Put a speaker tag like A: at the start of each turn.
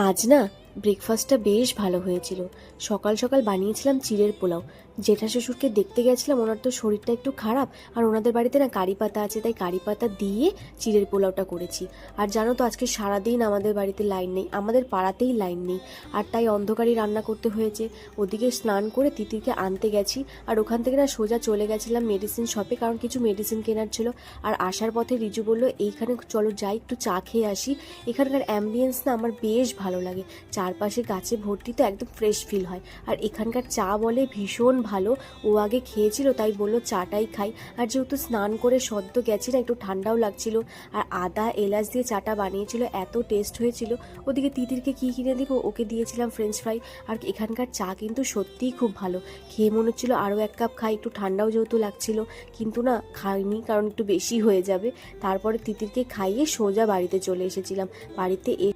A: আজ না ব্রেকফাস্টটা বেশ ভালো হয়েছিল। সকাল সকাল বানিয়েছিলাম চিড়ের পোলাও। জেঠা শ্বশুরকে দেখতে গেছিলাম, ওনার তো শরীরটা একটু খারাপ আর ওনাদের বাড়িতে না কারি পাতা আছে, তাই কারি পাতা দিয়ে চিড়ের পোলাওটা করেছি। আর জানো তো, আজকে সারাদিন আমাদের বাড়িতে লাইন নেই, আমাদের পাড়াতেই লাইন নেই। আর তাই অন্ধকারই রান্না করতে হয়েছে। ওদিকে স্নান করে তিতিরকে আনতে গেছি আর ওখান থেকে না সোজা চলে গেছিলাম মেডিসিন শপে কারণ কিছু মেডিসিন কেনার ছিল। আর আসার পথে রিজু বলল, এইখানে চলো, যাই, একটু চা খেয়ে আসি। এখানকার অ্যাম্বিয়েন্স না আমার বেশ ভালো লাগে। চারপাশে গাছে ভর্তি তো একদম ফ্রেশ ফিল হয়। আর এখানকার চা বলে ভীষণ ভালো। ও আগে খেয়েছিল, তাই বলল চাটাই খাই। আর যেহেতু স্নান করে সদ্য গেছি না, একটু ঠান্ডাও লাগছিল। আর আদা, এলাচ দিয়ে চাটা বানিয়েছিল, এত টেস্ট হয়েছিল। ওদিকে তিতিরকে কী কিনে দিব? ওকে দিয়েছিলাম ফ্রেঞ্চ ফ্রাই আর এখানকার চা কিন্তু সত্যিই খুব ভালো। খেয়ে মনে হচ্ছিল আরও এক কাপ খাই, একটু ঠান্ডাও যেহেতু লাগছিল। কিন্তু না, খাইনি, কারণ একটু বেশি হয়ে যাবে। তারপরে তিতিরকে খাইয়ে সোজা বাড়িতে চলে এসেছিলাম। বাড়িতে এ